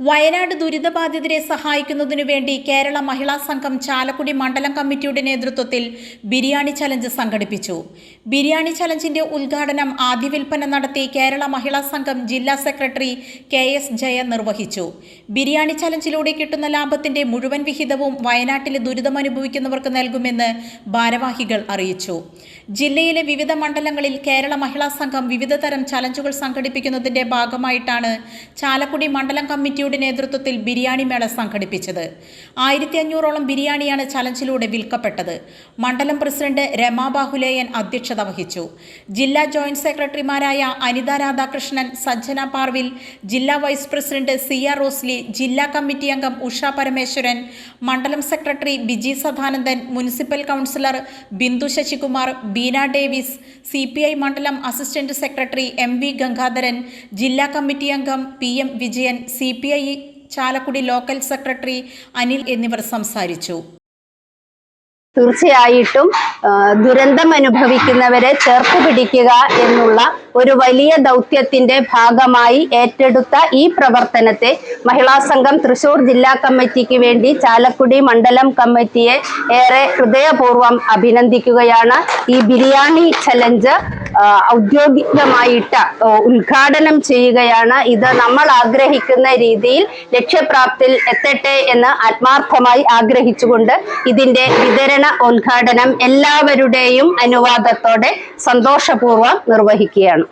വയനാട് ദുരിതബാധിതരെ സഹായിക്കുന്നതിനു വേണ്ടി കേരള മഹിളാ സംഘം ചാലക്കുടി മണ്ഡലം കമ്മിറ്റിയുടെ നേതൃത്വത്തിൽ ബിരിയാണി ചലഞ്ച് സംഘടിപ്പിച്ചു. ബിരിയാണി ചലഞ്ചിന്റെ ഉദ്ഘാടനം ആദ്യ വിൽപ്പന നടത്തി കേരള മഹിളാ സംഘം ജില്ലാ സെക്രട്ടറി കെ എസ് ജയ നിർവഹിച്ചു. ബിരിയാണി ചലഞ്ചിലൂടെ കിട്ടുന്ന ലാഭത്തിന്റെ മുഴുവൻ വിഹിതവും വയനാട്ടിലെ ദുരിതമനുഭവിക്കുന്നവർക്ക് നൽകുമെന്ന് ഭാരവാഹികൾ അറിയിച്ചു. ജില്ലയിലെ വിവിധ മണ്ഡലങ്ങളിൽ കേരള മഹിളാ സംഘം വിവിധ തരം ചലഞ്ചുകൾ സംഘടിപ്പിക്കുന്നതിന്റെ ഭാഗമായിട്ടാണ് ചാലക്കുടി മണ്ഡലം കമ്മിറ്റിയുടെ നേതൃത്വത്തിൽ ബിരിയാണി മേള സംഘടിപ്പിച്ചത്. ആയിരത്തി അഞ്ഞൂറോളം ബിരിയാണിയാണ് ചലഞ്ചിലൂടെ വിൽക്കപ്പെട്ടത്. മണ്ഡലം പ്രസിഡന്റ് രമാ ബാഹുലേയൻ അധ്യക്ഷത വഹിച്ചു. ജില്ലാ ജോയിന്റ് സെക്രട്ടറിമാരായ അനിത രാധാകൃഷ്ണൻ സജ്ജന പാർവിൽ ജില്ലാ vice president C R Rosli ജില്ലാ കമ്മിറ്റി അംഗം ഉഷ പരമേശ്വരൻ മണ്ഡലം secretary Biji Sadanandan municipal councillor Bindu Sasikumar Beena Davis C മണ്ഡലം assistant secretary M V Gangadharan ജില്ലാ കമ്മിറ്റി അംഗം P M Vijayan C P I Chalakudy local secretary Anil എന്നിവർ സംസാരിച്ചു. തീർച്ചയായിട്ടും ദുരന്തം അനുഭവിക്കുന്നവരെ ചേർത്ത് പിടിക്കുക എന്നുള്ള ഒരു വലിയ ദൗത്യത്തിന്റെ ഭാഗമായി ഏറ്റെടുത്ത ഈ പ്രവർത്തനത്തെ മഹിളാ സംഘം തൃശൂർ ജില്ലാ കമ്മിറ്റിക്ക് വേണ്ടി ചാലക്കുടി മണ്ഡലം കമ്മിറ്റിയെ ഏറെ ഹൃദയപൂർവം അഭിനന്ദിക്കുകയാണ്. ഈ ബിരിയാണി ചലഞ്ച് ഔദ്യോഗികമായിട്ട് ഉദ്ഘാടനം ചെയ്യുകയാണ്. ഇത് നമ്മൾ ആഗ്രഹിക്കുന്ന രീതിയിൽ ലക്ഷ്യപ്രാപ്തിൽ എത്തട്ടെ എന്ന് ആത്മാർത്ഥമായി ആഗ്രഹിച്ചുകൊണ്ട് ഇതിന്റെ വിതരണ ഉദ്ഘാടനം എല്ലാവരുടെയും അനുവാദത്തോടെ സന്തോഷപൂർവം നിർവഹിക്കുകയാണ്.